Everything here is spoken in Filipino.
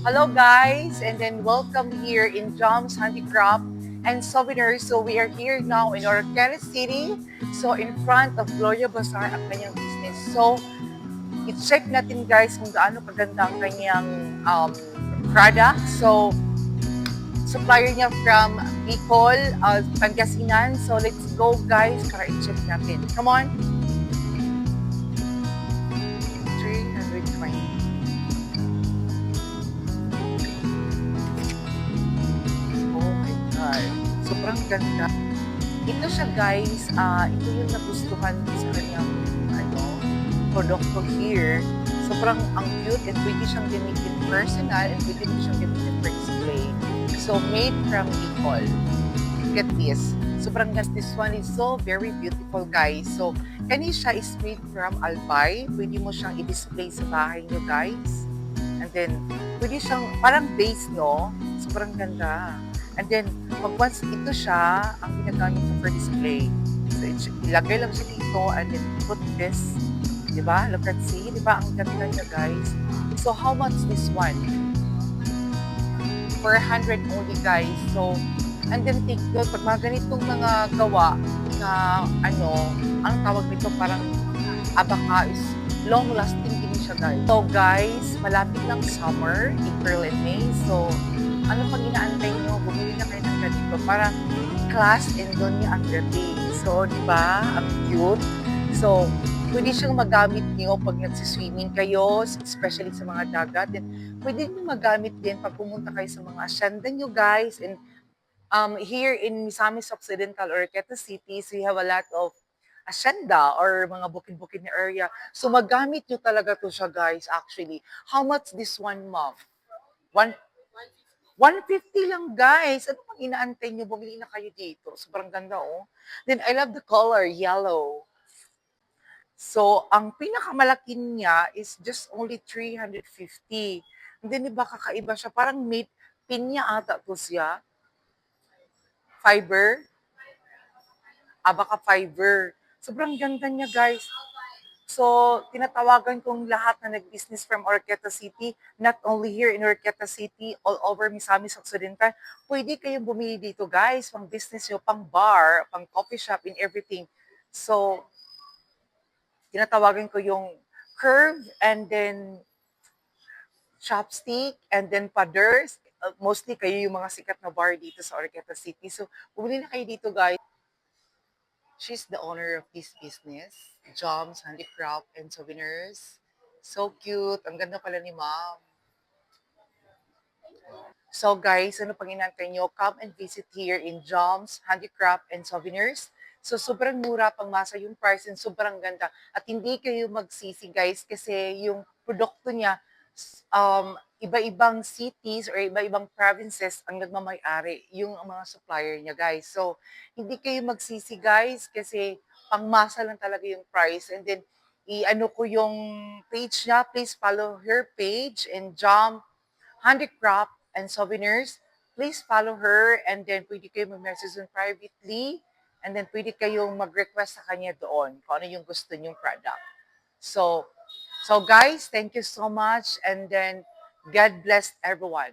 Hello guys, and then welcome here in Jom's Handicraft and Souvenirs. So we are here now in Orquera City. So in front of Gloria Bazaar ang kanyang business. So i-check natin guys kung gaano kaganda ang kanyang um, product. So supplier niya from Bicol, uh, Pangasinan. So let's go guys para i-check natin. Come on. Sobrang ganda. Ito siya guys, ah ito yung nagustuhan ko sa kanyang ano, produkto here. Sobrang ang cute and pwede siyang gamitin personal and pwede mo siyang gamitin for display. So made from Bicol. Look at this. Sobrang ganda. This one is so very beautiful guys. So kani siya is made from albay. Pwede mo siyang i-display sa bahay niyo guys. And then, pwede siyang parang base, no? Sobrang ganda. And then, pag once ito siya, ang ginagamit ko for display. So, it- ilagay lang siya dito and then put this. Di ba? Look at see. Di ba? Ang ganda niya, guys. So, how much this one? 400 only, guys. So, and then take note, pag mga ganitong mga gawa na ano, ang tawag nito parang abaka is long-lasting din siya, guys. So, guys, malapit ng summer, April and May. So, ano pang inaantay para class and doon ang dating. So, di ba? Ang cute. So, pwede siyang magamit niyo pag nagsiswimming kayo, especially sa mga dagat. And pwede niyo magamit din pag pumunta kayo sa mga asyenda niyo, guys. And um, here in Misamis Occidental or Queta City, so we have a lot of asyenda or mga bukid-bukid na area. So magamit nyo talaga to siya guys actually. How much this one mom? One, 150 lang guys. Ano pang inaantay nyo? Bumili na kayo dito. Sobrang ganda oh. Then I love the color, yellow. So, ang pinakamalaki niya is just only 350. And then, iba kakaiba siya. Parang made, pinya ata to siya. Fiber. Ah, baka fiber. Sobrang ganda niya, guys. So, tinatawagan kong lahat na nag-business from Orqueta City, not only here in Orqueta City, all over Misamis Occidental, pwede kayong bumili dito, guys, pang business nyo, pang bar, pang coffee shop, and everything. So, tinatawagan ko yung curve and then chopstick and then padders. Mostly kayo yung mga sikat na bar dito sa Orqueta City. So, bumili na kayo dito, guys. She's the owner of this business, Jom's Handicraft and Souvenirs. So cute. Ang ganda pala ni ma'am. So guys, ano pang inantay nyo? Come and visit here in Jom's Handicraft and Souvenirs. So sobrang mura pang masa yung price and sobrang ganda. At hindi kayo magsisi guys kasi yung produkto niya um, iba-ibang cities or iba-ibang provinces ang nagmamay-ari, yung mga supplier niya guys. So hindi kayo magsisi guys kasi pangmasa lang talaga yung price. And then i-ano ko yung page niya. Please follow her page and Jom Handicraft and Souvenirs. Please follow her and then pwede kayo mag-message privately and then pwede kayong mag-request sa kanya doon kung ano yung gusto niyong product. So, so guys, thank you so much and then God bless everyone.